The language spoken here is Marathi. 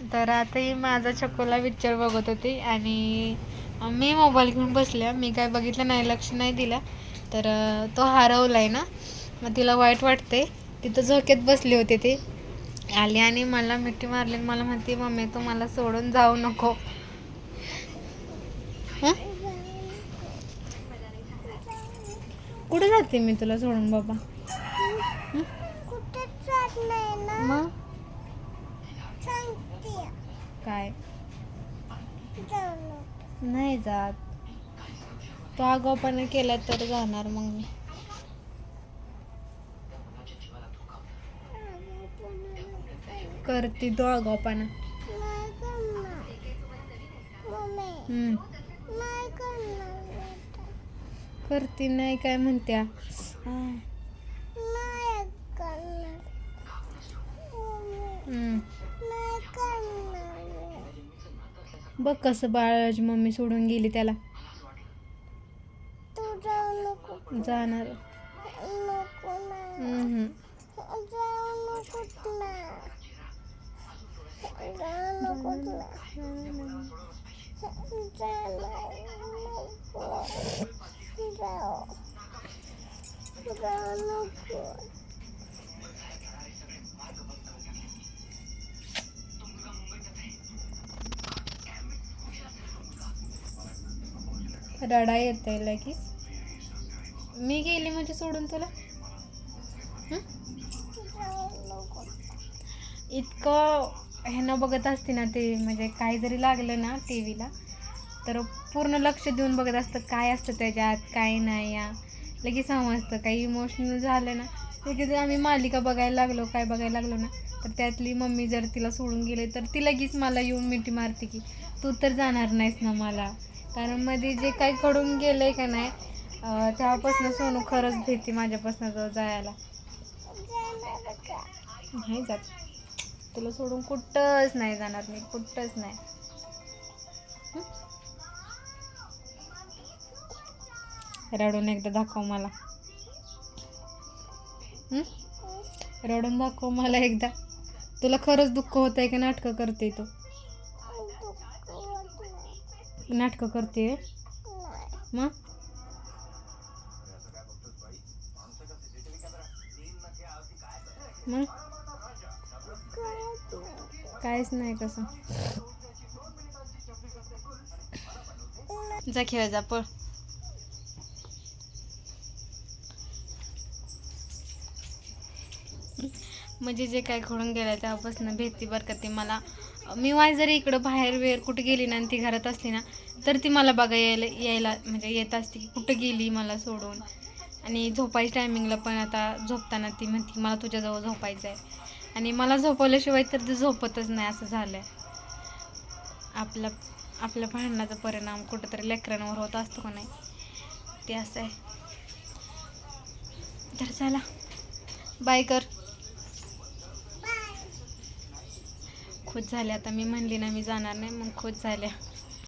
तर आता ही माझा चकोला पिक्चर बघत होती आणि मी मोबाईल घेऊन बसल्या. मी काय बघितलं नाही लक्ष नाही दिलं. तर तो हरवलाय ना. मग तिला वाईट वाटते तिथं झोक्यात बसली होती ती. आली आणि मला मिठी मारली मला म्हणते मम्मी तू मला सोडून जाऊ नको? कुठे जाते मी तुला सोडून बाबा? मग? काय. नाही जात. तो आगाऊपणा केला तर जाणार मग मी. करते तो आगाऊपणा. हम्म. करते नाही काय म्हणत्या? हम्म. बघ कसं बाळाची मम्मी सोडून गेली त्याला. तू जाऊ नको. जाणार. नको ना. हम्म. जाऊ नको ना जाऊ नको ना जाऊ. जाऊ नको. रडा येत लगेच. मी गेली म्हणजे सोडून तुला? हं? इतकं ह्यानं बघत असते ना ते म्हणजे काही जरी लागलं ना टी व्हीला तर पूर्ण लक्ष देऊन बघत असतं काय असतं त्याच्यात काय नाही या लगेच समजतं काही इमोशनल झालं ना. लगेच आम्ही मालिका बघायला लागलो काय बघायला लागलो ना तर त्यातली मम्मी जर तिला सोडून गेले तर ती लगेच मला येऊन मिठी मारते की तू तर जाणार नाहीस ना मला. कारण मध्ये जे काही कडून गेलं आहे का नाही तेव्हापासून सोनू खरंच भीती माझ्यापासून जवळ जायला. नाही जात. तुला सोडून कुठंच नाही जाणार मी कुठंच नाही. रडून एकदा दाखव मला. रडून दाखव मला एकदा. तुला खरंच दुःख होत आहे की नाटकं करते तू? नाटकं करते मग? मग? काहीच नाही कसं जा खेळ जा पळ. म्हणजे जे काय घडून गेलं तेव्हापासून भेटती बरं का ती मला. मी वाय जरी इकडं बाहेर वेर कुठे गेली ना आणि ती घरात असली ना तर ती मला बघा यायला यायला म्हणजे येत असते की कुठं गेली मला सोडून. आणि झोपायच्या टायमिंगला पण आता झोपताना ती म्हणते मला तुझ्याजवळ झोपायचं आहे आणि मला झोपवल्याशिवाय तर ती झोपतच नाही असं झालं आहे आपला आपल्या भांडणाचा परिणाम कुठंतरी लेकरांवर होत असतो का नाही? ते असं आहे. तर चला बाय कर. खुश झाल्या आता मी म्हणली ना मी जाणार नाही मग खुश झाल्या.